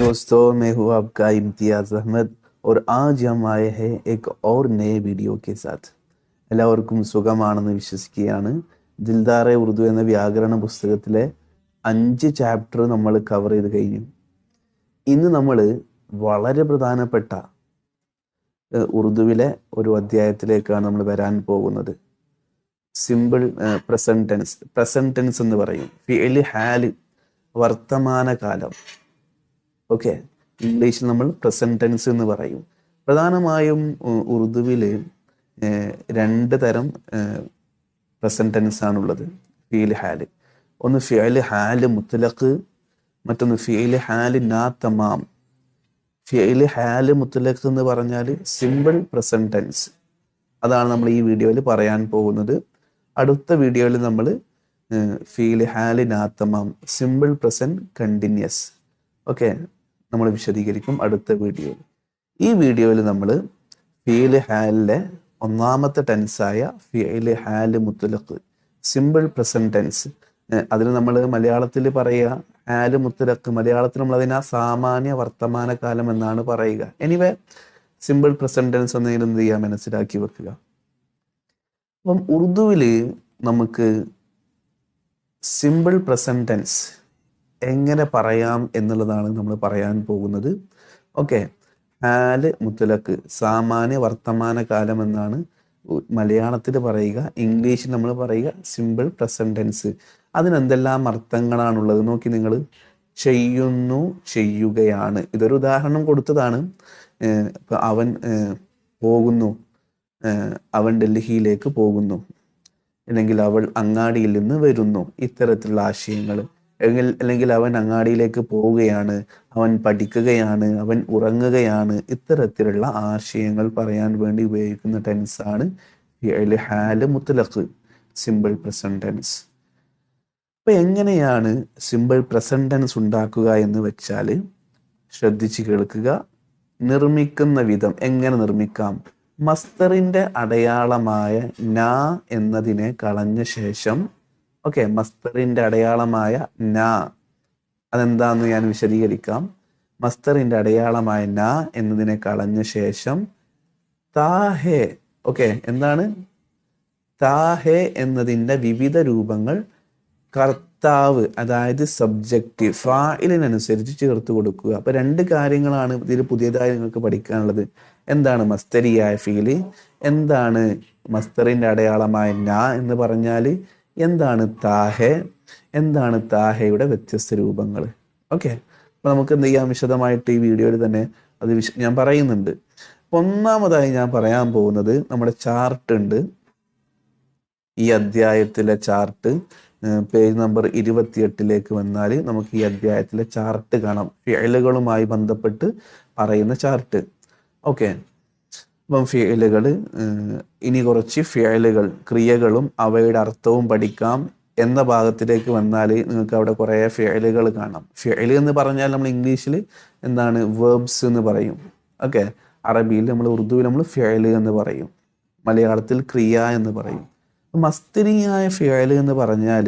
दोस्तों मैं हूँ आपका इम्तियाज अहमद और आज हम आए हैं एक और नए വീഡിയോ के साथ എല്ലാവർക്കും സുഖമാണെന്ന് വിശ്വസിക്കുകയാണ് ദിൽദാറെ ഉറുദു എന്ന വ്യാകരണ പുസ്തകത്തിലെ അഞ്ച് ചാപ്റ്റർ നമ്മൾ കവർ ചെയ്ത് കഴിഞ്ഞു ഇന്ന് നമ്മൾ വളരെ പ്രധാനപ്പെട്ട ഏഹ്, ഉറുദുവിലെ ഒരു അധ്യായത്തിലേക്കാണ് നമ്മൾ വരാൻ പോകുന്നത്. Simple present tense present tense എന്ന് പറയും. ഫിഅൽ ഹാൽ വർത്തമാനകാലം ഓക്കെ? ഇംഗ്ലീഷിൽ നമ്മൾ പ്രസന്റ് ടെൻസ് എന്ന് പറയും. പ്രധാനമായും ഉറുദുവിൽ രണ്ട് തരം പ്രസന്റ് ടെൻസ് ആണുള്ളത്. ഫീൽ ഹാൽ. ഒന്ന് ഫിയൽ ഹാൽ മുത്തലഖ് മറ്റൊന്ന് ഫിയൽ ഹാൽ നാ തമാം. ഫിയൽ ഹാൽ മുത്തലഖ് എന്ന് പറഞ്ഞാൽ സിമ്പിൾ പ്രസന്റ് ടെൻസ് അതാണ് നമ്മൾ ഈ വീഡിയോയിൽ പറയാൻ പോകുന്നത്. അടുത്ത വീഡിയോയിൽ നമ്മൾ ഫീൽ ഹാലി നാത്തമാം സിമ്പിൾ പ്രസന്റ് കണ്ടിന്യൂസ് ഓക്കെ? നമ്മൾ വിശദീകരിക്കും അടുത്ത വീഡിയോയിൽ ഈ വീഡിയോയിൽ നമ്മൾ ഫീൽ ഹാലിലെ ഒന്നാമത്തെ ടെൻസായ ഫീൽ ഹാൽ മുത്തലഖ് സിമ്പിൾ പ്രസന്റ് ടെൻസ് അതിന് നമ്മൾ മലയാളത്തിൽ പറയുക ഹാൽ മുത്തലക്ക് മലയാളത്തിൽ നമ്മൾ അതിനെ സാമാന്യ വർത്തമാനകാലം എന്നാണ് പറയുക. എനിവേ സിമ്പിൾ പ്രസന്റ് ടെൻസ് എന്ത് ചെയ്യുക മനസ്സിലാക്കി വെക്കുക. അപ്പം ഉറുദുവിൽ നമുക്ക് സിമ്പിൾ പ്രസന്റ് ടെൻസ് എങ്ങനെ പറയാം എന്നുള്ളതാണ് നമ്മൾ പറയാൻ പോകുന്നത്. ഓക്കെ ആൽ മുത്തലക്ക് സാമാന്യ വർത്തമാനകാലം എന്നാണ് മലയാളത്തിൽ പറയുക. ഇംഗ്ലീഷിൽ നമ്മൾ പറയുക സിമ്പിൾ പ്രസന്റ് ടെൻസ് അതിനെന്തെല്ലാം അർത്ഥങ്ങളാണുള്ളത്? നോക്കി നിങ്ങൾ ചെയ്യുന്നു ചെയ്യുകയാണ്. ഇതൊരു ഉദാഹരണം കൊടുത്തതാണ്. ഇപ്പം അവൻ പോകുന്നു. അവൻ ഡൽഹിയിലേക്ക് പോകുന്നു. അല്ലെങ്കിൽ അവൾ അങ്ങാടിയിൽ നിന്ന് വരുന്നു. ഇത്തരത്തിലുള്ള ആശയങ്ങൾ അല്ലെങ്കിൽ അവൻ അങ്ങാടിയിലേക്ക് പോവുകയാണ്. അവൻ പഠിക്കുകയാണ്. അവൻ ഉറങ്ങുകയാണ്. ഇത്തരത്തിലുള്ള ആശയങ്ങൾ പറയാൻ വേണ്ടി ഉപയോഗിക്കുന്ന ടെൻസാണ് ഹാൽ മുത്തലഖ്. സിമ്പിൾ പ്രസന്റ് ടെൻസ് അപ്പൊ എങ്ങനെയാണ് സിമ്പിൾ പ്രസന്റ് ടെൻസ് ഉണ്ടാക്കുക എന്ന് വെച്ചാൽ ശ്രദ്ധിച്ച് കേൾക്കുക. നിർമ്മിക്കുന്ന വിധം എങ്ങനെ നിർമ്മിക്കാം? മസ്തറിന്റെ അടയാളമായ ന എന്നതിനെ കളഞ്ഞ ശേഷം ഓക്കെ മസ്തറിന്റെ അടയാളമായ ന. അതെന്താന്ന് ഞാൻ വിശദീകരിക്കാം. മസ്തറിന്റെ അടയാളമായ ന എന്നതിനെ കളഞ്ഞ ശേഷം താഹേ ഓക്കെ എന്താണ്? താഹേ എന്നതിന്റെ വിവിധ രൂപങ്ങൾ കർത്താവ് അതായത് സബ്ജക്റ്റ് ഫായിലിനനുസരിച്ച് ചേർത്ത് കൊടുക്കുക. അപ്പൊ രണ്ട് കാര്യങ്ങളാണ് ഇതിൽ പുതിയതായി നിങ്ങൾക്ക് പഠിക്കാനുള്ളത്. എന്താണ് മസ്തരിയായ ഫീൽ? എന്താണ് മസ്തറിന്റെ അടയാളമായ ന എന്ന് പറഞ്ഞാൽ എന്താണ് താഹെ? എന്താണ് താഹയുടെ വ്യത്യസ്ത രൂപങ്ങൾ? ഓക്കെ. അപ്പൊ നമുക്ക് എന്ത് ചെയ്യാം? വിശദമായിട്ട് ഈ വീഡിയോയിൽ തന്നെ അത് വിശ ഞാൻ പറയുന്നുണ്ട്. ഒന്നാമതായി ഞാൻ പറയാൻ പോകുന്നത് നമ്മുടെ ചാർട്ട് ഉണ്ട്. ഈ അധ്യായത്തിലെ ചാർട്ട് പേജ് നമ്പർ ഇരുപത്തിയെട്ടിലേക്ക് വന്നാൽ നമുക്ക് ഈ അധ്യായത്തിലെ ചാർട്ട് കാണാം. ഫിയലുകളുമായി ബന്ധപ്പെട്ട് പറയുന്ന ചാർട്ട് ഓക്കെ അപ്പം ഫിയലുകൾ ഇനി കുറച്ച് ഫിയലുകൾ ക്രിയകളും അവയുടെ അർത്ഥവും പഠിക്കാം എന്ന ഭാഗത്തിലേക്ക് വന്നാൽ നിങ്ങൾക്ക് അവിടെ കുറേ ഫിയലുകൾ കാണാം. ഫിയൽ എന്ന് പറഞ്ഞാൽ നമ്മൾ ഇംഗ്ലീഷിൽ എന്താണ് വേർബ്സ് എന്ന് പറയും. ഓക്കെ അറബിയിൽ നമ്മൾ ഉറുദുവിൽ നമ്മൾ ഫിയൽ എന്ന് പറയും. മലയാളത്തിൽ ക്രിയ എന്ന് പറയും. മസ്തരിയായ ഫിയൽ എന്ന് പറഞ്ഞാൽ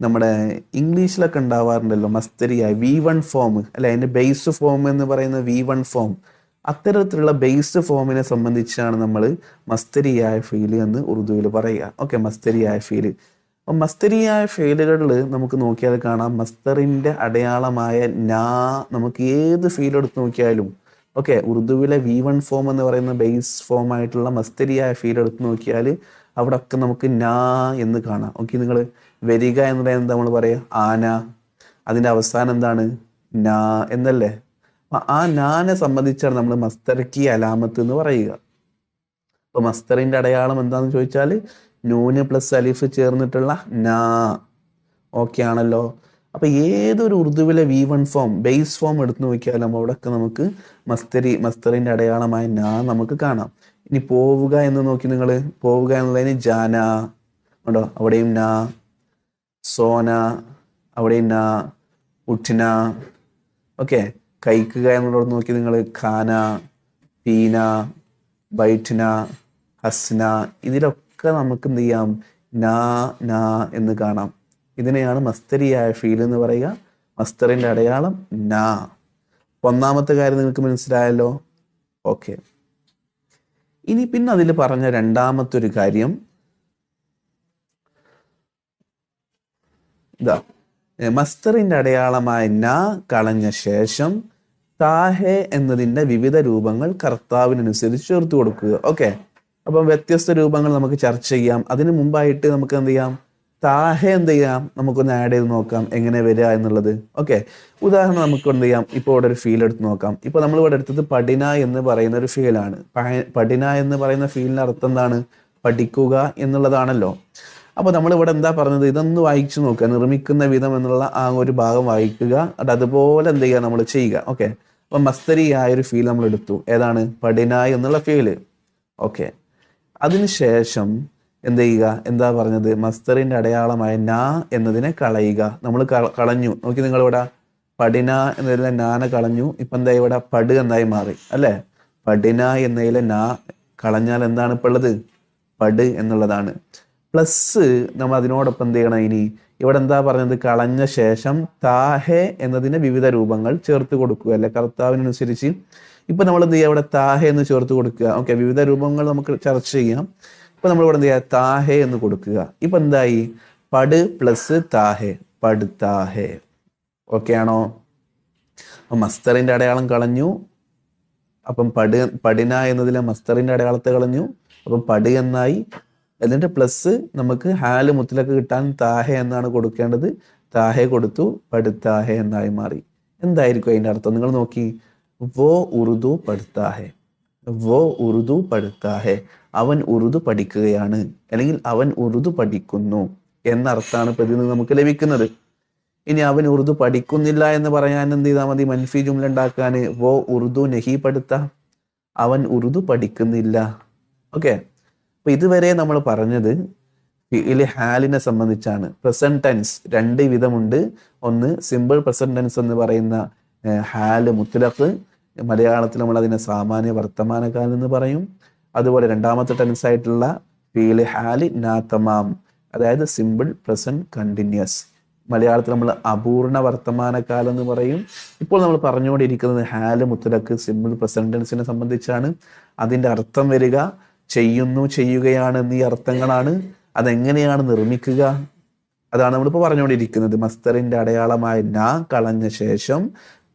നമ്മുടെ ഇംഗ്ലീഷിലൊക്കെ ഉണ്ടാവാറുണ്ടല്ലോ മസ്തരിയായ വി വൺ ഫോം അല്ലെ അതിന്റെ ബേസ് ഫോം എന്ന് പറയുന്ന വി വൺ ഫോം. അത്തരത്തിലുള്ള ബേസ് ഫോമിനെ സംബന്ധിച്ചാണ് നമ്മൾ മസ്തരിയായ ഫീൽ എന്ന് ഉറുദുവിൽ പറയുക. ഓക്കെ മസ്തരിയായ ഫീൽ അപ്പം മസ്തരിയായ ഫീലുകളിൽ നമുക്ക് നോക്കിയാൽ കാണാം മസ്തറിന്റെ അടയാളമായ നാ നമുക്ക് ഏത് ഫീൽ എടുത്ത് നോക്കിയാലും ഓക്കെ ഉറുദുവിലെ വി വൺ ഫോം എന്ന് പറയുന്ന ബേസ് ഫോം ആയിട്ടുള്ള മസ്തരിയായ ഫീൽ എടുത്ത് നോക്കിയാൽ അവിടെ ഒക്കെ നമുക്ക് നാ എന്ന് കാണാം. ഓക്കെ നിങ്ങൾ വരിക എന്നുള്ളത് എന്താ നമ്മൾ പറയുക ആന. അതിന്റെ അവസാനം എന്താണ്? നാ എന്നല്ലേ? ആ നാനെ സംബന്ധിച്ചാണ് നമ്മൾ മസ്തർക്കി അലാമത്ത് എന്ന് പറയുക. അപ്പൊ മസ്തറിന്റെ അടയാളം എന്താന്ന് ചോദിച്ചാൽ നൂന് പ്ലസ് അലിഫ് ചേർന്നിട്ടുള്ള നാ. ഓക്കെ ആണല്ലോ. അപ്പൊ ഏതൊരു ഉറുദുവിലെ V one form base form എടുത്തു നോക്കിയാലും അവിടെയൊക്കെ നമുക്ക് മസ്തരി മസ്തറിന്റെ അടയാളമായ നാ നമുക്ക് കാണാം. ഇനി പോവുക എന്ന് നോക്കി നിങ്ങൾ പോവുക എന്നുള്ളതിന് ജാന ഉണ്ടോ അവിടെയും നാ സോന അവിടെയും നാ ഉഠിന ഓക്കെ. കഴിക്കുക എന്നുള്ളത് നോക്കി നിങ്ങൾ ഖാന പീന ബൈഠിന ഹസ്ന ഇതിലൊക്കെ നമുക്ക് എന്ത് ചെയ്യാം? നാ നാ എന്ന് കാണാം. ഇതിനെയാണ് മസ്തരിയായ ഫീൽ എന്ന് പറയുക. മസ്തറിന്റെ അടയാളം നാ. ഒന്നാമത്തെ കാര്യം നിങ്ങൾക്ക് മനസ്സിലായല്ലോ? ഓക്കെ. ഇനി പിന്നെ അതിൽ പറഞ്ഞ രണ്ടാമത്തെ ഒരു കാര്യം. ഇതാ മസ്തറിന്റെ അടയാളമായ ന കളഞ്ഞ ശേഷം താഹെ എന്നതിന്റെ വിവിധ രൂപങ്ങൾ കർത്താവിനനുസരിച്ച് ചേർത്ത് കൊടുക്കുക. ഓക്കെ. അപ്പം വ്യത്യസ്ത രൂപങ്ങൾ നമുക്ക് ചർച്ച ചെയ്യാം. അതിനു മുമ്പായിട്ട് നമുക്ക് എന്ത് ചെയ്യാം? താഹെ എന്ത് ചെയ്യാം? നമുക്കൊന്ന് ആഡ് ചെയ്ത് നോക്കാം. എങ്ങനെ വരിക എന്നുള്ളത്. ഓക്കെ ഉദാഹരണം നമുക്ക് എന്ത് ചെയ്യാം? ഇപ്പോൾ ഇവിടെ ഒരു ഫീൽ എടുത്ത് നോക്കാം. ഇപ്പോൾ നമ്മൾ ഇവിടെ എടുത്തത് പഠിന എന്ന് പറയുന്ന ഒരു ഫീലാണ് പഠിന എന്ന് പറയുന്ന ഫീലിന്റെ അർത്ഥം എന്താണ്? പഠിക്കുക എന്നുള്ളതാണല്ലോ. അപ്പോൾ നമ്മൾ ഇവിടെ എന്താ പറഞ്ഞത്? ഇതൊന്ന് വായിച്ചു നോക്കുക. നിർമ്മിക്കുന്ന വിധം എന്നുള്ള ആ ഒരു ഭാഗം വായിക്കുക. അത് അതുപോലെ എന്ത് ചെയ്യുക? നമ്മൾ ചെയ്യുക. ഓക്കെ അപ്പൊ മസ്തരിയായ ഒരു ഫീൽ നമ്മൾ എടുത്തു. ഏതാണ്? പഠിന എന്നുള്ള ഫീൽ ഓക്കെ അതിനുശേഷം എന്ത് ചെയ്യുക? എന്താ പറഞ്ഞത്? മസ്തറിന്റെ അടയാളമായ നാ എന്നതിനെ കളയുക. നമ്മൾ കളഞ്ഞു. നോക്കി നിങ്ങൾ ഇവിടെ പടിന എന്നതിലെ നാന കളഞ്ഞു. ഇപ്പൊ എന്താ ഇവിടെ? പട് എന്തായി മാറി. അല്ലെ? പടിന എന്നതിലെ നാ കളഞ്ഞാൽ എന്താണ് ഇപ്പൊ ഉള്ളത്? പട് എന്നുള്ളതാണ്. പ്ലസ് നമ്മൾ അതിനോടൊപ്പം എന്ത് ചെയ്യണം ഇനി? ഇവിടെ എന്താ പറഞ്ഞത്? കളഞ്ഞ ശേഷം താഹെ എന്നതിന് വിവിധ രൂപങ്ങൾ ചേർത്ത് കൊടുക്കുക അല്ലെ? കർത്താവിനനുസരിച്ച്. ഇപ്പൊ നമ്മൾ എന്ത് ചെയ്യുക? ഇവിടെ താഹെ എന്ന് ചേർത്ത് കൊടുക്കുക. ഓക്കെ വിവിധ രൂപങ്ങൾ നമുക്ക് ചർച്ച ചെയ്യാം. ഇപ്പൊ നമ്മൾ ഇവിടെ എന്ത് ചെയ്യുക? താഹെ എന്ന് കൊടുക്കുക. ഇപ്പൊ എന്തായി? പട് പ്ലസ് താഹെ. പട് താഹെ. ഓക്കെ ആണോ? അപ്പം മസ്തറിന്റെ അടയാളം കളഞ്ഞു. അപ്പം പട് പടിന എന്നതിലെ മസ്തറിന്റെ അടയാളത്തെ കളഞ്ഞു. അപ്പം പട് എന്നായി. എന്നിട്ട് പ്ലസ് നമുക്ക് ഹാൽ മുത്തിലൊക്കെ കിട്ടാൻ താഹെ എന്നാണ് കൊടുക്കേണ്ടത്. താഹെ കൊടുത്തു. പടുത്താഹെ എന്നായി മാറി. എന്തായിരിക്കും അതിന്റെ അർത്ഥം? നിങ്ങൾ നോക്കി. വോ ഉറുദു പടുത്താഹെ വോ ഉറുദു പഠിത്താഹെ അവൻ ഉറുദു പഠിക്കുകയാണ്. അല്ലെങ്കിൽ അവൻ ഉറുദു പഠിക്കുന്നു എന്നർത്ഥാണ് ഇപ്പൊ ഇതിൽ നിന്ന് നമുക്ക് ലഭിക്കുന്നത്. ഇനി അവൻ ഉറുദു പഠിക്കുന്നില്ല എന്ന് പറയാൻ എന്ത് ചെയ്താൽ മതി? മൻഫി ജുംല ഉണ്ടാക്കാൻ വോ ഉറുദു നഹി പഠിത്ത. അവൻ ഉറുദു പഠിക്കുന്നില്ല. ഓക്കെ? അപ്പൊ ഇതുവരെ നമ്മൾ പറഞ്ഞത് ഫിഇൽ ഹാലിനെ സംബന്ധിച്ചാണ്. പ്രസന്റ് ടെൻസ് രണ്ട് വിധമുണ്ട്. ഒന്ന് സിമ്പിൾ പ്രസന്റ് ടെൻസ് എന്ന് പറയുന്ന ഹാൽ മുത്തലഖ് മലയാളത്തിൽ നമ്മൾ അതിനെ സാമാന്യ വർത്തമാനകാലം എന്ന് പറയും. അതുപോലെ രണ്ടാമത്തെ ടെൻസ് ആയിട്ടുള്ള ഫീൽ ഹാലി നാ തമാം. അതായത് സിമ്പിൾ പ്രസന്റ് കണ്ടിന്യൂസ് മലയാളത്തിൽ നമ്മൾ അപൂർണ വർത്തമാനകാലം എന്ന് പറയും. ഇപ്പോൾ നമ്മൾ പറഞ്ഞുകൊണ്ടിരിക്കുന്നത് ഹാൽ മുത്തലക്ക് സിമ്പിൾ പ്രസന്റൻസിനെ സംബന്ധിച്ചാണ്. അതിന്റെ അർത്ഥം വരിക ചെയ്യുന്നു ചെയ്യുകയാണ് എന്നീ അർത്ഥങ്ങളാണ്. അതെങ്ങനെയാണ് നിർമ്മിക്കുക? അതാണ് നമ്മളിപ്പോൾ പറഞ്ഞുകൊണ്ടിരിക്കുന്നത്. മസ്തറിന്റെ അടയാളമായ ന കളഞ്ഞ ശേഷം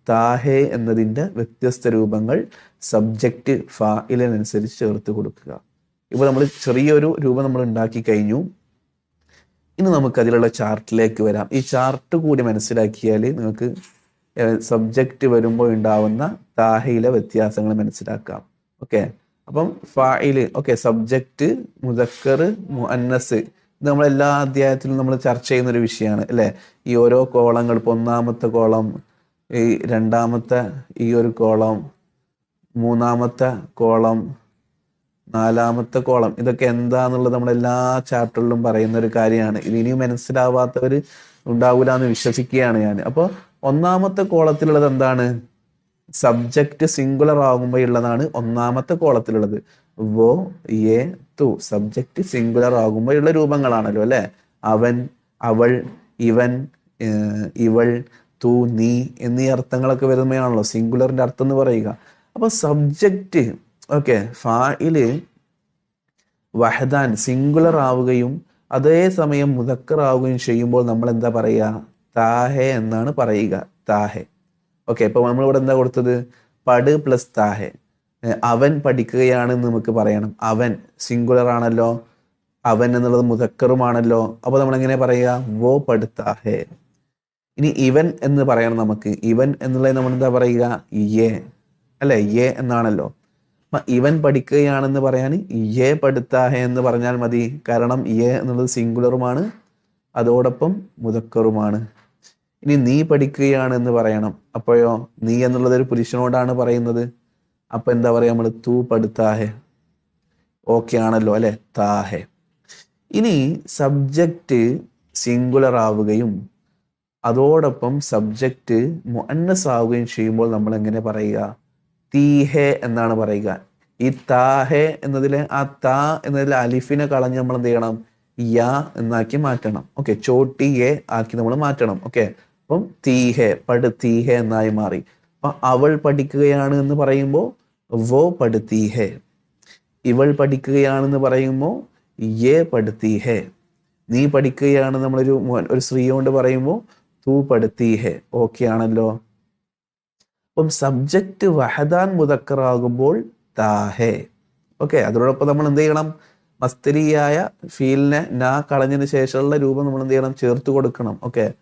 താഹെ എന്നതിന്റെ വ്യത്യസ്ത രൂപങ്ങൾ സബ്ജക്റ്റ് ഫായിലിനനുസരിച്ച് ചേർത്ത് കൊടുക്കുക. ഇപ്പോൾ നമ്മൾ ചെറിയൊരു രൂപം നമ്മൾ ഉണ്ടാക്കി കഴിഞ്ഞു. ഇനി നമുക്ക് അതിലുള്ള ചാർട്ടിലേക്ക് വരാം. ഈ ചാർട്ട് കൂടി മനസ്സിലാക്കിയാൽ നിങ്ങൾക്ക് സബ്ജക്റ്റ് വരുമ്പോൾ ഉണ്ടാവുന്ന താഹയിലെ വ്യത്യാസങ്ങൾ മനസ്സിലാക്കാം. ഓക്കെ? അപ്പം ഫായിൽ ഓക്കെ സബ്ജക്റ്റ് മുതക്കർ മുഅന്നസ് ഇത് നമ്മൾ എല്ലാ അധ്യായത്തിലും നമ്മൾ ചർച്ച ചെയ്യുന്ന ഒരു വിഷയമാണ് അല്ലേ? ഈ ഓരോ കോളങ്ങൾ ഇപ്പൊ ഒന്നാമത്തെ കോളം ഈ രണ്ടാമത്തെ ഈ ഒരു കോളം മൂന്നാമത്തെ കോളം നാലാമത്തെ കോളം ഇതൊക്കെ എന്താന്നുള്ളത് നമ്മൾ എല്ലാ ചാപ്റ്ററിലും പറയുന്ന ഒരു കാര്യമാണ്. ഇനിയും മനസ്സിലാവാത്തവർ ഉണ്ടാവൂല എന്ന് വിശ്വസിക്കുകയാണ് ഞാൻ. അപ്പോൾ ഒന്നാമത്തെ കോളത്തിലുള്ളത് എന്താണ്? സബ്ജക്റ്റ് സിംഗുലർ ആകുമ്പോൾ ഉള്ളതാണ് ഒന്നാമത്തെ കോളത്തിലുള്ളത്. വോ എ തു. സബ്ജക്റ്റ് സിംഗുലർ ആകുമ്പോഴുള്ള രൂപങ്ങളാണല്ലോ അല്ലെ? അവൻ അവൾ ഇവൻ ഇവൾ തു നീ എന്നീ അർത്ഥങ്ങളൊക്കെ വരുമ്പോഴാണല്ലോ സിംഗുലറിന്റെ അർത്ഥം എന്ന് പറയുക. അപ്പൊ സബ്ജക്റ്റ് ഓക്കെ ഫായിൽ വഹദാൻ സിംഗുലർ ആവുകയും അതേ സമയം മുതക്കർ ആവുകയും ചെയ്യുമ്പോൾ നമ്മൾ എന്താ പറയുക? താഹെ എന്നാണ് പറയുക. താഹെ. ഓക്കെ ഇപ്പൊ നമ്മളിവിടെ എന്താ കൊടുത്തത്? പട് പ്ലസ് താഹെ. അവൻ പഠിക്കുകയാണെന്ന് നമുക്ക് പറയണം. അവൻ സിംഗുലർ ആണല്ലോ. അവൻ എന്നുള്ളത് മുതക്കറുമാണല്ലോ അപ്പൊ നമ്മൾ എങ്ങനെ പറയുക? വോ പടുത്താഹെ ഇനി ഇവൻ എന്ന് പറയണം നമുക്ക്. ഇവൻ എന്നുള്ളത് നമ്മൾ എന്താ പറയുക? എ അല്ലെ? എ എന്നാണല്ലോ. ഇവൻ പഠിക്കുകയാണെന്ന് പറയാൻ എ പഠിത്താഹെ എന്ന് പറഞ്ഞാൽ മതി. കാരണം എ എന്നുള്ളത് സിംഗുലറുമാണ് അതോടൊപ്പം മുതക്കറുമാണ്. ഇനി നീ പഠിക്കുകയാണ് എന്ന് പറയണം. അപ്പോഴോ നീ എന്നുള്ളത് ഒരു പുരുഷനോടാണ് പറയുന്നത്. അപ്പൊ എന്താ പറയാ നമ്മൾ തൂ പടുത്താഹെ ഓക്കെ ആണല്ലോ അല്ലെ? താഹെ. ഇനി സബ്ജക്റ്റ് സിംഗുലർ ആവുകയും അതോടൊപ്പം സബ്ജക്റ്റ് മുഅന്നസ് ആവുകയും ചെയ്യുമ്പോൾ നമ്മൾ എങ്ങനെ പറയുക? തീഹെ എന്നാണ് പറയുക. ഈ താഹെ എന്നതിലെ ആ താ എന്നതിലെ അലിഫിനെ കളഞ്ഞ് നമ്മൾ എന്ത് ചെയ്യണം? യാ എന്നാക്കി മാറ്റണം. ഓക്കെ എ ആക്കി നമ്മൾ മാറ്റണം. ഓക്കെ അപ്പം തീഹെ പടുത്തീഹെ എന്നായി മാറി. അപ്പൊ അവൾ പഠിക്കുകയാണ് എന്ന് പറയുമ്പോൾ വോ പടുത്തീഹെ ഇവൾ പഠിക്കുകയാണെന്ന് പറയുമ്പോൾ യേ പടുത്തി ഹേ നീ പഠിക്കുകയാണ് നമ്മളൊരു ഒരു സ്ത്രീയോണ്ട് പറയുമ്പോൾ തൂ പടുത്തി ഹേ ഓക്കെ ആണല്ലോ. അപ്പം സബ്ജക്റ്റ് വഹദാൻ മുതക്കറാകുമ്പോൾ താഹേ ഓക്കെ അതിനോടൊപ്പം നമ്മൾ എന്ത് ചെയ്യണം? മസ്തരിയായ ഫീലിനെ നാ കളഞ്ഞതിന് ശേഷമുള്ള രൂപം നമ്മൾ എന്ത് ചെയ്യണം? ചേർത്ത് കൊടുക്കണം. ഓക്കെ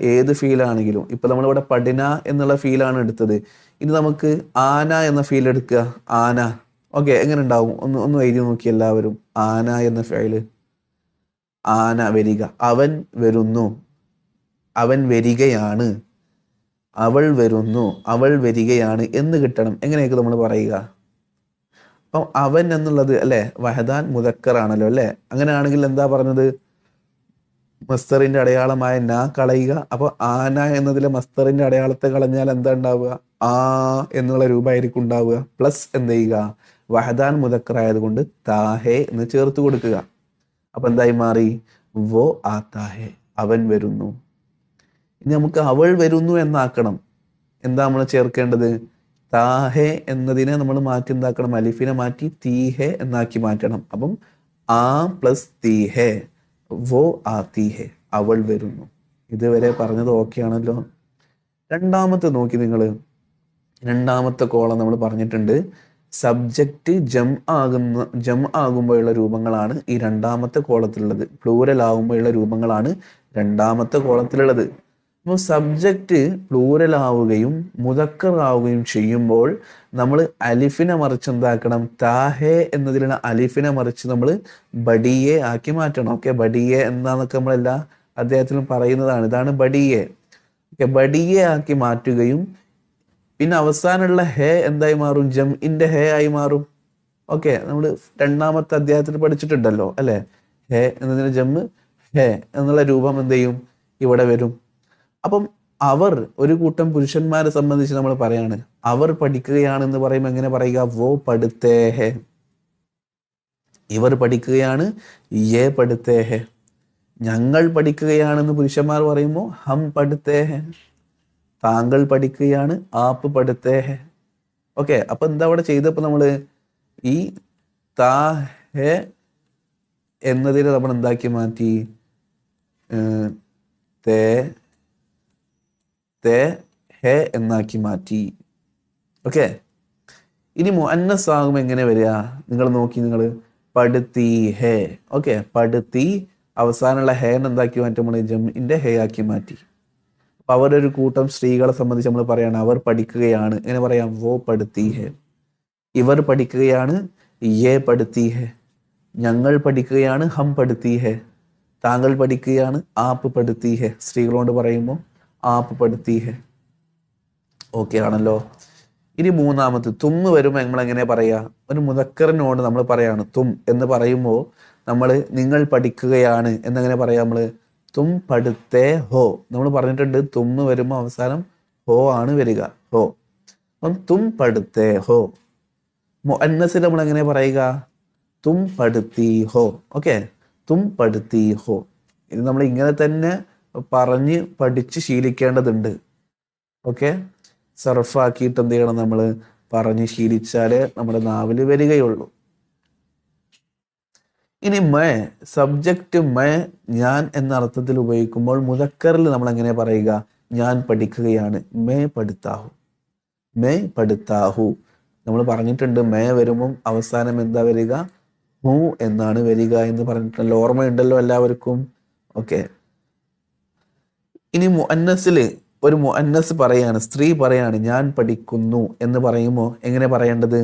ഏത് ഫീലാണെങ്കിലും. ഇപ്പൊ നമ്മളിവിടെ പടിന എന്നുള്ള ഫീലാണ് എടുത്തത്. ഇനി നമുക്ക് ആന എന്ന ഫീൽ എടുക്കുക. ആന. ഓക്കെ എങ്ങനെ ഉണ്ടാവും? ഒന്ന് ഒന്ന് എഴുതി നോക്കി എല്ലാവരും. ആന എന്ന ഫീൽ. ആന വരിക. അവൻ വരുന്നു. അവൻ വരികയാണ്. അവൾ വരുന്നു അവൾ വരികയാണ് എന്ന് കിട്ടണം. എങ്ങനെയൊക്കെ നമ്മൾ പറയുക? അപ്പം അവൻ എന്നുള്ളത് അല്ലേ വഹദാൻ മുതക്കർ ആണല്ലോ അല്ലെ? അങ്ങനെയാണെങ്കിൽ എന്താ പറഞ്ഞത്? മസ്തറിന്റെ അടയാളമായ നാ കളയുക. അപ്പോൾ ആന എന്നതിലെ മസ്തറിന്റെ അടയാളത്തെ കളഞ്ഞാൽ എന്താ ഉണ്ടാവുക? ആ എന്നുള്ള രൂപമായിരിക്കും ഉണ്ടാവുക. പ്ലസ് എന്ത് ചെയ്യുക? വഹദാൻ മുതക്കർ ആയതുകൊണ്ട് താഹേ എന്ന് ചേർത്ത് കൊടുക്കുക. അപ്പൊ എന്തായി മാറി? വോ ആ താഹേ അവൻ വരുന്നു. ഇനി നമുക്ക് അവൾ വരുന്നു എന്നാക്കണം. എന്താ നമ്മൾ ചേർക്കേണ്ടത്? താഹെ എന്നതിനെ നമ്മൾ മാറ്റി എന്താക്കണം? അലിഫിനെ മാറ്റി തീഹെ എന്നാക്കി മാറ്റണം. അപ്പം ആ പ്ലസ് തീഹെ വോ ആ തീഹെ അവൾ വരുന്നു. ഇതുവരെ പറഞ്ഞത് ഓക്കെ ആണല്ലോ. രണ്ടാമത്തെ നോക്കി നിങ്ങൾ രണ്ടാമത്തെ കോളം നമ്മൾ പറഞ്ഞിട്ടുണ്ട്. സബ്ജക്റ്റ് ജം ആകുന്ന ജം ആകുമ്പോഴുള്ള രൂപങ്ങളാണ് ഈ രണ്ടാമത്തെ കോളത്തിലുള്ളത്. പ്ലൂരൽ ആകുമ്പോഴുള്ള രൂപങ്ങളാണ് രണ്ടാമത്തെ കോളത്തിലുള്ളത്. അപ്പോൾ സബ്ജക്റ്റ് പ്ലൂറൽ ആവുകയും മുതക്കർ ആവുകയും ചെയ്യുമ്പോൾ നമ്മൾ അലിഫിനെ മറിച്ച് എന്താക്കണം? താഹെ എന്നതിലുള്ള അലിഫിനെ മറിച്ച് നമ്മൾ ബഡിയെ ആക്കി മാറ്റണം. ഓക്കെ ബഡിയെ എന്നാന്നൊക്കെ നമ്മളെല്ലാ അദ്ദേഹത്തിനും പറയുന്നതാണ്. ഇതാണ് ബഡിയെ ഓക്കെ ബഡിയെ ആക്കി മാറ്റുകയും പിന്നെ അവസാനമുള്ള ഹേ എന്തായി മാറും? ജം ഇന്റെ ഹേ ആയി മാറും. ഓക്കെ നമ്മൾ രണ്ടാമത്തെ അധ്യായത്തിൽ പഠിച്ചിട്ടുണ്ടല്ലോ അല്ലെ? ഹേ എന്നതിന് ജം ഹേ എന്നുള്ള രൂപം എന്ത് ചെയ്യും ഇവിടെ വരും. അപ്പം അവർ ഒരു കൂട്ടം പുരുഷന്മാരെ സംബന്ധിച്ച് നമ്മൾ പറയാണ് അവർ പഠിക്കുകയാണെന്ന് പറയുമ്പോൾ എങ്ങനെ പറയുക? വോ പടുത്തേഹെ ഇവർ പഠിക്കുകയാണ് യേ പടുത്തേഹെ ഞങ്ങൾ പഠിക്കുകയാണെന്ന് പുരുഷന്മാർ പറയുമ്പോൾ ഹം പടുത്തേഹെ താങ്കൾ പഠിക്കുകയാണ് ആപ്പ് പടുത്തേഹെ ഓക്കെ അപ്പൊ എന്താ അവിടെ ചെയ്തപ്പോൾ നമ്മൾ ഈ താ ഹെ എന്നതിനെ നമ്മൾ എന്താക്കി മാറ്റി? തേ തേ ഹെ എന്നാക്കി മാറ്റി. ഓക്കെ? ഇനി മുഅന്നസ് ആകും എങ്ങനെ വരിക? നിങ്ങൾ നോക്കി നിങ്ങൾ പടുത്തി ഹേ. ഓക്കെ? പടുത്തി അവസാനമുള്ള ഹേൻ എന്താക്കി മാറ്റി? നമ്മൾ ജമ്മിന്റെ ഹേ ആക്കി മാറ്റി. അപ്പൊ അവരൊരു കൂട്ടം സ്ത്രീകളെ സംബന്ധിച്ച് നമ്മൾ പറയുകയാണ് അവർ പഠിക്കുകയാണ്. എങ്ങനെ പറയാം? വോ പടുത്തി ഹേ. ഇവർ പഠിക്കുകയാണ് യേ പടുത്തി ഹേ. ഞങ്ങൾ പഠിക്കുകയാണ് ഹം പടുത്തി ഹേ. താങ്കൾ പഠിക്കുകയാണ് ആപ്പ് പടുത്തി ഹേ. സ്ത്രീകളോട് പറയുമ്പോൾ ആപ്പ് പടുത്തി ഹേ ഓക്കെ ആണല്ലോ. ഇനി മൂന്നാമത്തെ തുമ്മ് വരുമ്പോൾ നമ്മൾ എങ്ങനെ പറയുക ഒരു മുതക്കറിനോട് നമ്മൾ പറയാണ് തും എന്ന് പറയുമ്പോൾ നമ്മൾ നിങ്ങൾ പഠിക്കുകയാണ് എന്നെങ്ങനെ പറയാം നമ്മൾ തും പഠിത്തേ ഹോ നമ്മൾ പറഞ്ഞിട്ടുണ്ട് തുമ്മ് വരുമ്പോൾ അവസാനം ഹോ ആണ് വരിക ഹോ. അപ്പം തും പഠിത്തേ ഹോ മൊന്നസിൽ നമ്മൾ എങ്ങനെ പറയുക? തും പഠിത്തി ഹോ ഓക്കെ തും പഠിത്തി ഹോ ഇത് നമ്മൾ ഇങ്ങനെ തന്നെ പറഞ്ഞ് പഠിച്ച് ശീലിക്കേണ്ടതുണ്ട്. ഓക്കെ? സർഫാക്കിയിട്ട് എന്ത് ചെയ്യണം നമ്മൾ പറഞ്ഞ് ശീലിച്ചാലേ നമ്മുടെ നാവിൽ വരികയുള്ളൂ. ഇനി മേ സബ്ജക്റ്റ് മേ ഞാൻ എന്ന അർത്ഥത്തിൽ ഉപയോഗിക്കുമ്പോൾ മുതക്കറിൽ നമ്മൾ എങ്ങനെ പറയുക? ഞാൻ പഠിക്കുകയാണ്. മേ പഠിത്താഹു. മേ പഠിത്താഹു. നമ്മൾ പറഞ്ഞിട്ടുണ്ട് മേ വരുമ്പം അവസാനം എന്താ വരിക? ഹു എന്നാണ് വരിക എന്ന് പറഞ്ഞിട്ടുണ്ടല്ലോ. ഓർമ്മയുണ്ടല്ലോ എല്ലാവർക്കും. ഓക്കെ? ഇനി മുഅന്നസിൽ ഒരു മുഅന്നസ് പറയാണ് സ്ത്രീ പറയാണ് ഞാൻ പഠിക്കുന്നു എന്ന് പറയുമ്പോൾ എങ്ങനെ പറയേണ്ടത്?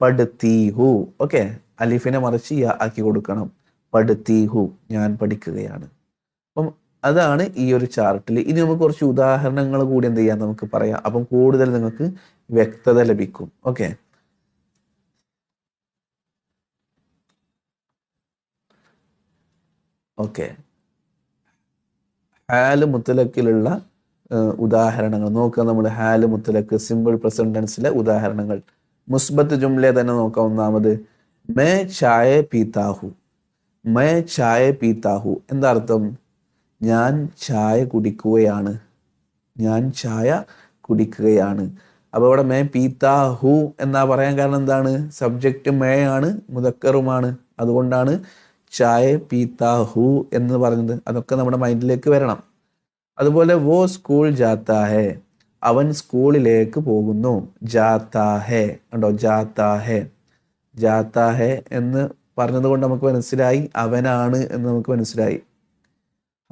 പടുത്തീഹു ഓക്കെ? അലിഫിനെ മറിച്ച് യാ ആക്കി കൊടുക്കണം. പടുത്തീഹു ഞാൻ പഠിക്കുകയാണ്. അപ്പം അതാണ് ഈ ഒരു ചാർട്ടിൽ ഇനി നമുക്ക് കുറച്ച് ഉദാഹരണങ്ങൾ കൂടി എന്ത് ചെയ്യാം നമുക്ക് പറയാം. അപ്പം കൂടുതൽ നിങ്ങൾക്ക് വ്യക്തത ലഭിക്കും. ഓക്കെ? ഓക്കെ. ഹാൽ മുത്തലക്കിലുള്ള ഉദാഹരണങ്ങൾ. നോക്കുക നമ്മൾ ഹാൽ മുത്തലക്ക് സിമ്പിൾ പ്രസന്റ് ഉദാഹരണങ്ങൾ. മുസ്ബത്ത് ജുംലെ തന്നെ നോക്കാം ഒന്നാമത്. മേ ചായ പീതാഹു മേ ചായ പീതാഹു എന്താ അർത്ഥം ഞാൻ ചായ കുടിക്കുകയാണ്. ഞാൻ ചായ കുടിക്കുകയാണ്. അപ്പൊ ഇവിടെ മേ പീത്താഹു എന്നാ പറയാൻ കാരണം എന്താണ്? സബ്ജക്റ്റ് മേ ആണ് മുതക്കറുമാണ് അതുകൊണ്ടാണ് ചായ പീത്ത ഹു എന്ന് പറഞ്ഞത് അതൊക്കെ നമ്മുടെ മൈൻഡിലേക്ക് വരണം. അതുപോലെ വോ സ്കൂൾ ജാത്താ ഹേ അവൻ സ്കൂളിലേക്ക് പോകുന്നു. ജാത്താ ഹേ ഉണ്ടോ ജാത്താ ഹേ ജാത്താ ഹേ എന്ന് പറഞ്ഞത് കൊണ്ട് നമുക്ക് മനസ്സിലായി അവനാണ് എന്ന് നമുക്ക് മനസ്സിലായി.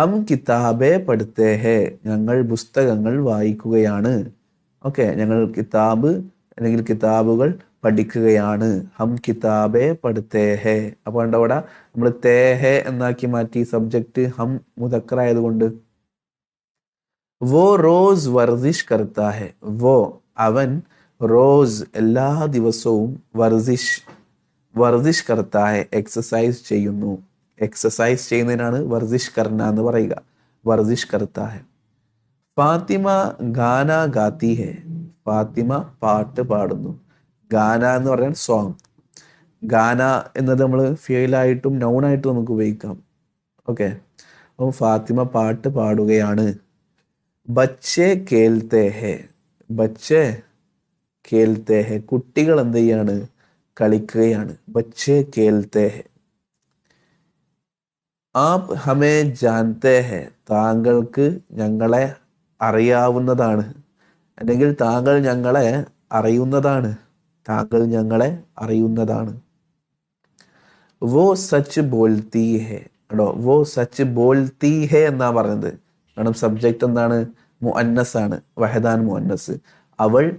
ഹം കിതാബെ പഠിത്തേ ഹേ ഞങ്ങൾ പുസ്തകങ്ങൾ വായിക്കുകയാണ്. ഓക്കെ ഞങ്ങൾ കിതാബ് അല്ലെങ്കിൽ കിതാബുകൾ പഠിക്കുകയാണ്. ഹം കിതാബെ പഠിത്തേ ഹേ അപ്പോൾ കണ്ടോ അവിടെ നമ്മൾ ഹേ എന്നാക്കി മാറ്റി സബ്ജക്റ്റ് ഹം മുതക്കറായതുകൊണ്ട്. വോ റോസ് വർസിഷ് കർത്താ ഹെ വോ അവൻ റോസ് എല്ലാ ദിവസവും വർസിഷ് വർസിഷ് കർത്താ ഹെ എക്സസൈസ് ചെയ്യുന്നു. എക്സസൈസ് ചെയ്യുന്നതിനാണ് വർസിഷ് കർണ എന്ന് പറയുക. വർസിഷ് കർത്താ ഹെ ഫാത്തിമ ഗാന ഗാത്തി ഹെ ഫാത്തിമ പാട്ട് പാടുന്നു. ഗാന എന്ന് പറയാൻ സോങ് ഗാന എന്നത് നമ്മൾ ഫിയലായിട്ടും നൗണായിട്ടും നമുക്ക് ഉപയോഗിക്കാം. ഓക്കെ അപ്പം ഫാത്തിമ പാട്ട് പാടുകയാണ്. ബച്ചെ കേൽത്തേ ഹെ. ബച്ചെ കേൽത്തേ ഹെ. കുട്ടികൾ എന്ത് ചെയ്യാണ്? കളിക്കുകയാണ്. ബച്ചെ കേൽത്തേ ഹെ. ആപ് ഹമേ ജാൻതേ ഹെ. താങ്കൾക്ക് ഞങ്ങളെ അറിയാവുന്നതാണ്. അല്ലെങ്കിൽ താങ്കൾ ഞങ്ങളെ അറിയുന്നതാണ്. താങ്കൾ ഞങ്ങളെ അറിയുന്നതാണ്. വോ സച്ച് ബോൽത്തി ഹെ. കേട്ടോ വോ സച്ച് ബോൽത്തി ഹെ എന്നാ പറഞ്ഞത് കാരണം സബ്ജക്റ്റ് എന്താണ്? മുഅന്നസ് ആണ്. വഹദാൻ മുഅന്നസ്. അവൾ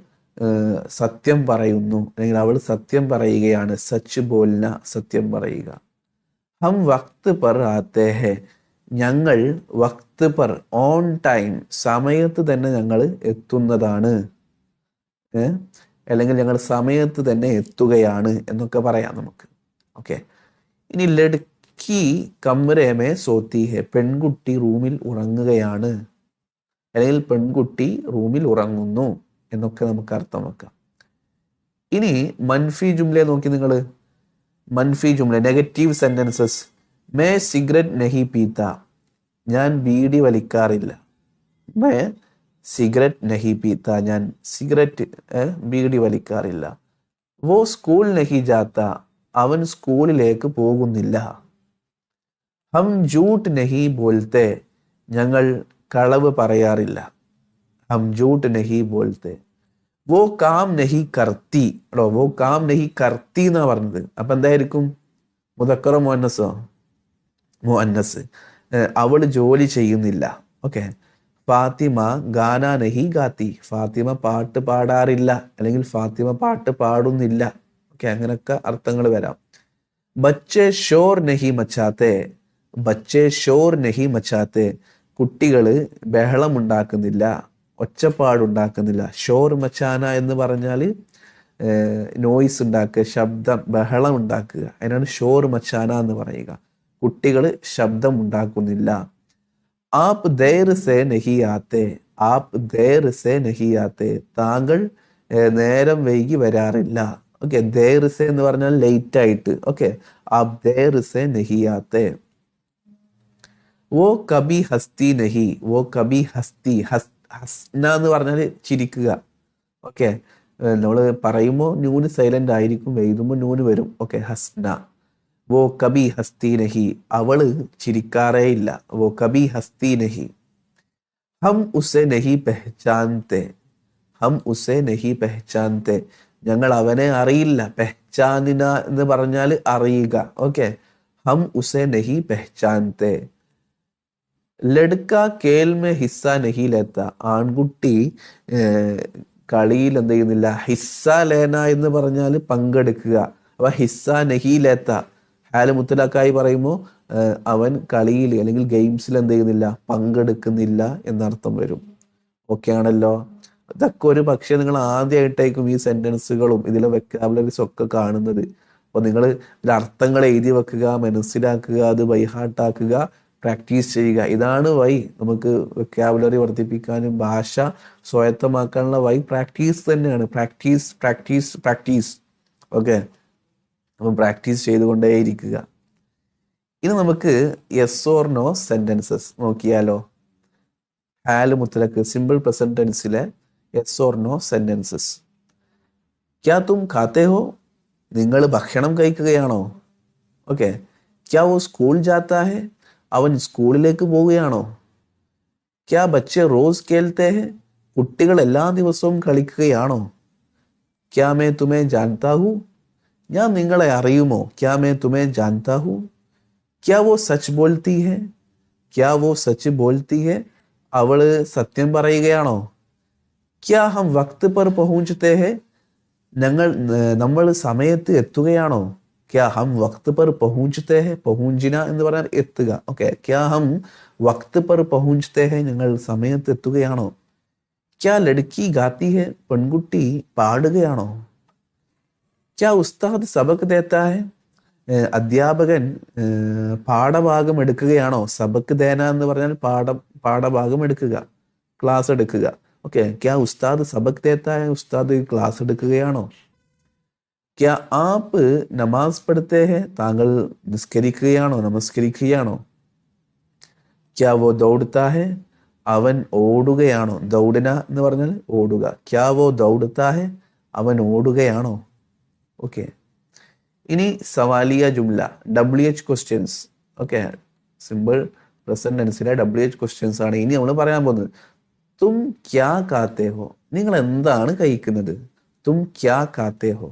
സത്യം പറയുന്നു. അല്ലെങ്കിൽ അവൾ സത്യം പറയുകയാണ്. സച്ച് ബോൽന സത്യം പറയുക. ഹം വക്ത് പർ ആത്തേ ഹെ. ഞങ്ങൾ വക്ത് പർ ഓൺ ടൈം സമയത്ത് തന്നെ ഞങ്ങൾ എത്തുന്നതാണ്. ഏ? അല്ലെങ്കിൽ ഞങ്ങൾ സമയത്ത് തന്നെ എത്തുകയാണ് എന്നൊക്കെ പറയാം നമുക്ക്. ഓക്കെ ഇനി ലടുക്കി കമ്രേമേ സോത്തി ഹെ പെൺകുട്ടി റൂമിൽ ഉറങ്ങുകയാണ്. അല്ലെങ്കിൽ പെൺകുട്ടി റൂമിൽ ഉറങ്ങുന്നു എന്നൊക്കെ നമുക്ക് അർത്ഥം വെക്കാം. ഇനി മൻഫി ജുംലെ നോക്കി നിങ്ങൾ മൻഫി ജുംല നെഗറ്റീവ് സെന്റൻസസ്. മേ സിഗരറ്റ് നെഹി പീത്ത. ഞാൻ ബീഡി വലിക്കാറില്ല. മേ സിഗരറ്റ് നഹി പീത്ത ഞാൻ സിഗരറ്റ് ബീഡി വലിക്കാറില്ല. വോ സ്കൂൾ നഹി ജാത്ത അവൻ സ്കൂളിലേക്ക് പോകുന്നില്ല. ഹം ജൂട്ട് നഹി ബോൽത്തെ ഞങ്ങൾ കളവ് പറയാറില്ല. ഹം ജൂട്ട് നഹി ബോൽത്തെ. വോ കാം നഹി കർത്തി എടോ വോ കാം നഹി കർത്തി എന്നാ പറഞ്ഞത്. അപ്പൊ എന്തായിരിക്കും? മുതക്കറോ മോന്നസോ മോ അന്നസ് അവൾ ജോലി ചെയ്യുന്നില്ല. ഓക്കെ. ഫാത്തിമ ഗാന നഹി ഗാത്തി. ഫാത്തിമ പാട്ട് പാടാറില്ല. അല്ലെങ്കിൽ ഫാത്തിമ പാട്ട് പാടുന്നില്ല. ഓക്കെ അങ്ങനെയൊക്കെ അർത്ഥങ്ങൾ വരാം. ബച്ചേ ഷോർ നഹി മച്ചാത്തെ ബച്ചേ ഷോർ നഹി മച്ചാത്തെ കുട്ടികൾ ബഹളം ഉണ്ടാക്കുന്നില്ല ഒച്ചപ്പാടുണ്ടാക്കുന്നില്ല. ഷോർ മച്ചാന എന്ന് പറഞ്ഞാൽ നോയിസ് ഉണ്ടാക്കുക ശബ്ദം ബഹളം ഉണ്ടാക്കുക. അതിനാണ് ഷോർ മച്ചാന എന്ന് പറയുക. കുട്ടികൾ ശബ്ദം ഉണ്ടാക്കുന്നില്ല. ആപ് ദേർ സേ നഹി ആത്തെ ആപ് ദേർ സേ നഹി ആത്തെ. താങ്കൾ നേരം വൈകി വരാറില്ല. ഓക്കെ ദേർ സേ എന്ന് പറഞ്ഞാൽ ലേറ്റ് ആയിട്ട്. ഓക്കെ ആപ് ദേർ സേ നഹി ആത്തെ. വോ കബി ഹസ്തി നഹി ഓ കബി ഹസ്തി ഹസ് ഹസ്ന എന്ന് പറഞ്ഞാൽ ചിരിക്കുക. ഓക്കെ നമ്മൾ പറയുമ്പോൾ നൂന് സൈലന്റ് ആയിരിക്കും എഴുതുമ്പോൾ നൂന് വരും. ഓക്കെ ഹസ്ന. വോ കബി ഹസ്തി നഹി. അവൾ ചിരിക്കാറേ ഇല്ല വോ കബി ഹസ്തി നഹി. ഹം ഉസെ നഹി പെഹ്ചാൻതെ. ഹം ഉസെ നഹി പെഹ്ചാൻതെ. ഞങ്ങൾ അവനെ അറിയില്ല. പെഹ്ചാനിന എന്ന് പറഞ്ഞാൽ അറിയുക. ഓക്കെ? ഹം ഉസെ നഹി പെഹ്ചാൻതെ. ലഡ്ക കേൽമെ ഹിസ്സ നഹി ലേത്ത. ആൺകുട്ടി കളിയിൽ എന്ത് ചെയ്യുന്നില്ല. ഹിസ്സ ലേന എന്ന് പറഞ്ഞാൽ പങ്കെടുക്കുക. അപ്പൊ ഹിസ്സ നഹി ലേത്ത. ഹാൽ മുത്തലാക്കായി പറയുമ്പോൾ അവൻ കളിയിൽ അല്ലെങ്കിൽ ഗെയിംസിൽ എന്ത് ചെയ്യുന്നില്ല പങ്കെടുക്കുന്നില്ല എന്നർത്ഥം വരും. ഓക്കെ ആണല്ലോ ഇതൊക്കെ ഒരു പക്ഷേ നിങ്ങൾ ആദ്യമായിട്ടായിരിക്കും ഈ സെന്റൻസുകളും ഇതിലെ വെക്കാബുലറീസ് ഒക്കെ കാണുന്നത്. അപ്പോൾ നിങ്ങൾ അർത്ഥങ്ങൾ എഴുതി വെക്കുക മനസ്സിലാക്കുക അത് ബൈഹാട്ടാക്കുക പ്രാക്ടീസ് ചെയ്യുക. ഇതാണ് വൈ നമുക്ക് വെക്കാബുലറി വർദ്ധിപ്പിക്കാനും ഭാഷ സ്വായത്തമാക്കാനുള്ള വൈ. പ്രാക്ടീസ് തന്നെയാണ്. പ്രാക്ടീസ് പ്രാക്ടീസ് പ്രാക്ടീസ് ഓക്കെ അപ്പം പ്രാക്ടീസ് ചെയ്തുകൊണ്ടേയിരിക്കുക. ഇനി നമുക്ക് യെസ് ഓർ നോ സെന്റൻസസ് നോക്കിയാലോ? ഹാൽ മുത്തലക്ക് സിമ്പിൾ പ്രസന്റ് ടെൻസിലെ യെസ് ഓർ നോ സെന്റൻസസ് ക്യാ തും കാത്തേ ഹോ? നിങ്ങൾ ഭക്ഷണം കഴിക്കുകയാണോ? ഓക്കെ. ക്യാ ഓ സ്കൂൾ ജാത്താ ഹെ? അവൻ സ്കൂളിലേക്ക് പോവുകയാണോ? ക്യാ ബच्चे റോസ് കേൾത്തേ കുട്ടികൾ എല്ലാ ദിവസവും കളിക്കുകയാണോ? ക്യാ മേ തുമേ ജാൻതാ ഹൂ? ഞാൻ നിങ്ങളെ അറിയുമോ ക്യാ മേ തുമേ ജാൻതാ ഹൂ ക്യാ വോ സച്ച് ബോൽത്തി ഹെ ക്യാ വോ സച്ച് ബോൽത്തി ഹെ അവൾ സത്യം പറയുകയാണോ ക്യാ ഹം വക്ത് പർ പഹുഞ്ചത്തെ ഹെ ഞങ്ങൾ ഏർ, നമ്മൾ സമയത്ത് എത്തുകയാണോ ക്യാ ഹം വക്ത് പർ പഹുഞ്ചത്തെ ഹെ പഹുഞ്ചിന എന്ന് പറഞ്ഞാൽ എത്തുക ഓക്കെ ക്യാ ഹം വക്ത് പർ പഹുഞ്ചത്തെ ഹെ ഞങ്ങൾ സമയത്ത് എത്തുകയാണോ ക്യാ ലടുക്കി ഗാത്തി ഹെ പെൺകുട്ടി പാടുകയാണോ ക്യാ ഉസ്താദ് സബക് ദേത്തായ അധ്യാപകൻ പാഠഭാഗം എടുക്കുകയാണോ? സബക് ദേന എന്ന് പറഞ്ഞാൽ പാഠ പാഠഭാഗം എടുക്കുക ക്ലാസ് എടുക്കുക. ഓക്കെ ക്യാ ഉസ്താദ് സബക് ദേത്തായ ഉസ്താദ് ക്ലാസ് എടുക്കുകയാണോ? ക്യാ ആപ്പ് നമാസ് പഠിത്തേ താങ്കൾ നിസ്കരിക്കുകയാണോ? നമസ്കരിക്കുകയാണോ? ക്യാ വോ ദൗഡത്താ ഹെ അവൻ ഓടുകയാണോ? ദൗഡന എന്ന് പറഞ്ഞാൽ ഓടുക. ക്യാ വോ ദൗഡത്താ അവൻ ഓടുകയാണോ? ഓക്കെ ഇനി സവാലിയ ജുംല W H questions okay simple present ടെൻസിലെ W H questions ആണ്. ഇനി നമ്മൾ പറയാൻ പോകുന്നത് തും ക്യാ കാത്തേ ഹോ? നിങ്ങൾ എന്താണ് കഴിക്കുന്നത്? തും ക്യാ കാത്തേ ഹോ?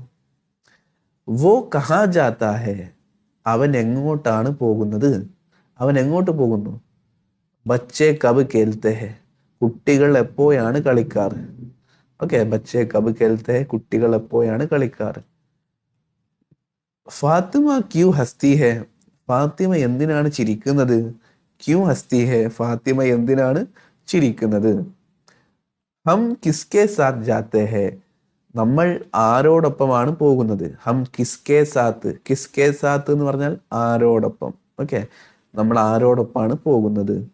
വോ കഹാ ജാത്താ ഹേ? അവൻ എങ്ങോട്ടാണ് പോകുന്നത്? അവൻ എങ്ങോട്ട് പോകുന്നു? ബച്ചേ കബ് കേൽത്തെ ഹെ കുട്ടികൾ എപ്പോഴാണ് കളിക്കാറ്? ഓക്കെ ബച്ചേ കബ് കേൽത്തെ കുട്ടികൾ എപ്പോഴാണ് കളിക്കാറ്? ഫാത്തിമ ക്യൂ ഹസ്തി ഹെ? ഫാത്തിമ എന്തിനാണ് ചിരിക്കുന്നത്? ക്യൂ ഹസ്തി ഹെ? ഫാത്തിമ എന്തിനാണ് ചിരിക്കുന്നത്? ഹം കിസ്കെ സാത്ത് ജാത്തെ ഹെ? നമ്മൾ ആരോടൊപ്പമാണ് പോകുന്നത്? ഹം കിസ്കെ സാത്ത്. കിസ്കെ സാത്ത് എന്ന് പറഞ്ഞാൽ ആരോടൊപ്പം. ഓക്കെ? നമ്മൾ ആരോടൊപ്പമാണ് പോകുന്നത്?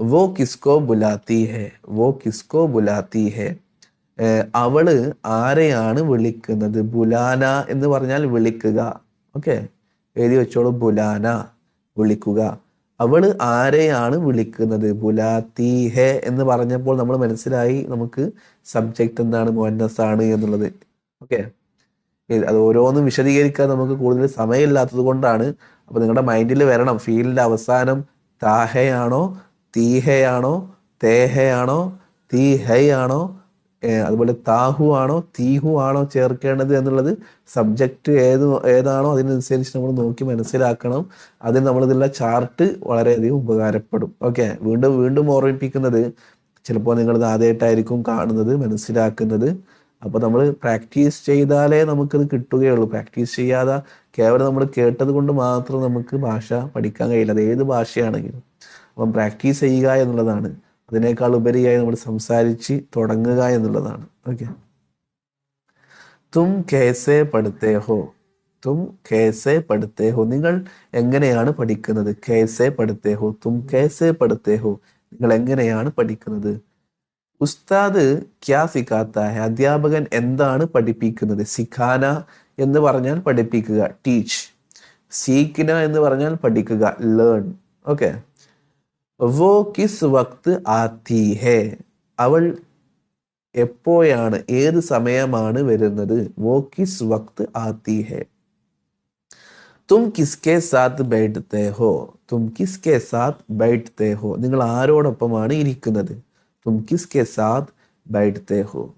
വോ കിസ്കോ ബുലാത്തി ഹെ? വോ കിസ്കോ ബുലാത്തി ഹെ? അവൾ ആരെയാണ് വിളിക്കുന്നത്? ബുലാന എന്ന് പറഞ്ഞാൽ വിളിക്കുക. ഓക്കെ? എഴുതി വെച്ചോളൂ. ബുലാന വിളിക്കുക. അവൾ ആരെയാണ് വിളിക്കുന്നത്? ബുലാത്തി ഹെ എന്ന് പറഞ്ഞപ്പോൾ നമ്മൾ മനസ്സിലായി നമുക്ക് സബ്ജക്റ്റ് എന്താണ് മുഹന്നസ് ആണ് എന്നുള്ളത്. ഓക്കെ? അത് ഓരോന്നും വിശദീകരിക്കാൻ നമുക്ക് കൂടുതൽ സമയമില്ലാത്തത് കൊണ്ടാണ്. അപ്പൊ നിങ്ങളുടെ മൈൻഡിൽ വരണം. ഫീലിന്റെ അവസാനം താഹയാണോ തീഹയാണോ തേഹയാണോ തീഹയാണോ അതുപോലെ താഹു ആണോ തീഹു ആണോ ചേർക്കേണ്ടത് എന്നുള്ളത് സബ്ജക്റ്റ് ഏത് ഏതാണോ അതിനനുസരിച്ച് നമ്മൾ നോക്കി മനസ്സിലാക്കണം. അതിന് നമ്മളിതിലുള്ള ചാർട്ട് വളരെയധികം ഉപകാരപ്പെടും. ഓക്കെ വീണ്ടും വീണ്ടും ഓർമ്മിപ്പിക്കുന്നത് ചിലപ്പോൾ നിങ്ങളിത് ആദ്യമായിട്ടായിരിക്കും കാണുന്നത് മനസ്സിലാക്കുന്നത്. അപ്പോൾ നമ്മൾ പ്രാക്ടീസ് ചെയ്താലേ നമുക്കത് കിട്ടുകയുള്ളൂ. പ്രാക്ടീസ് ചെയ്യാതെ കേവലം നമ്മൾ കേട്ടത് കൊണ്ട് മാത്രം നമുക്ക് ഭാഷ പഠിക്കാൻ കഴിയില്ല. അത് ഏത് ഭാഷയാണെങ്കിലും. അപ്പം പ്രാക്ടീസ് ചെയ്യുക എന്നുള്ളതാണ്. അതിനേക്കാൾ ഉപരിയായി നമ്മൾ സംസാരിച്ച് തുടങ്ങുക എന്നുള്ളതാണ്. ഓക്കെ തും കേസേ പഠിത്തേ തും കേസേ പഠിത്തേ നിങ്ങൾ എങ്ങനെയാണ് പഠിക്കുന്നത്? കേസേ പഠിത്തേ ഹോ തും കേസേ പഠിത്തേ ഹോ നിങ്ങൾ എങ്ങനെയാണ് പഠിക്കുന്നത്? ഉസ്താദ് ക്യാ സിക്കാത്ത ഹെ അധ്യാപകൻ എന്താണ് പഠിപ്പിക്കുന്നത്? സിഖാന എന്ന് പറഞ്ഞാൽ പഠിപ്പിക്കുക. ടീച്ച് സീക്കിന എന്ന് പറഞ്ഞാൽ പഠിക്കുക. ലേൺ ഓക്കെ വോ കിസ് വക്ത് ആത്തി ഹേ. അവൾ എപ്പോഴാണ് ഏത് സമയമാണ് വരുന്നത്? വോ കിസ് വക്ത് ആത്തി ഹേ. തും കിസ്കെ സാത്ത് ബൈഠത്തെ ഹോ. തും കിസ്കെ സാത്ത് ബൈഠത്തെ ഹോ. നിങ്ങൾ ആരോടൊപ്പമാണ് ഇരിക്കുന്നത്? തും കിസ്കെ സാത്ത് ബൈഠത്തെ ഹോ.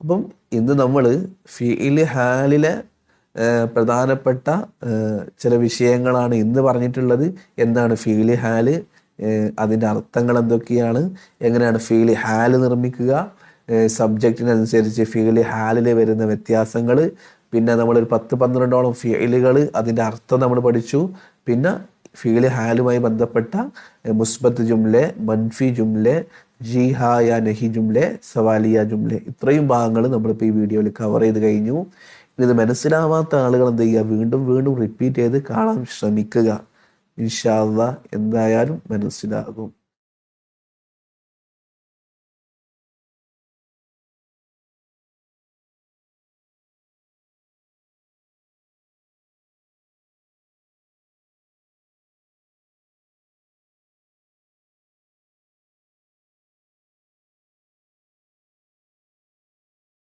അപ്പം ഇന്ന് നമ്മൾ ഫീൽ ഹാലിലെ പ്രധാനപ്പെട്ട ചില വിഷയങ്ങളാണ് ഇന്ന് പറഞ്ഞിട്ടുള്ളത്. എന്താണ് ഫീൽ ഹാൽ? അതിന്റെ അർത്ഥങ്ങൾ എന്തൊക്കെയാണ്? എങ്ങനെയാണ് ഫീൽ ഹാൽ നിർമ്മിക്കുക? സബ്ജക്റ്റിനനുസരിച്ച് ഫീൽ ഹാലിൽ വരുന്ന വ്യത്യാസങ്ങൾ പിന്നെ നമ്മൾ നമ്മളൊരു പത്ത് പന്ത്രണ്ടോളം ഫീലുകൾ അതിന്റെ അർത്ഥം നമ്മൾ പഠിച്ചു. പിന്നെ ഫീൽ ഹാലുമായി ബന്ധപ്പെട്ട മുസ്ബത്ത് ജുംലെ മൻഫി ജുംലെ ജി ഹാ യാ നഹി ജുംലെ സവാലിയ ജുംലെ ഇത്രയും ഭാഗങ്ങൾ നമ്മളിപ്പോൾ ഈ വീഡിയോയിൽ കവർ ചെയ്ത് കഴിഞ്ഞു. ഇത് മനസ്സിലാവാത്ത ആളുകൾ എന്ത് ചെയ്യുക? വീണ്ടും വീണ്ടും റിപ്പീറ്റ് ചെയ്ത് കാണാൻ ശ്രമിക്കുക. ഇൻഷാല്ല എന്തായാലും മനസ്സിലാകും.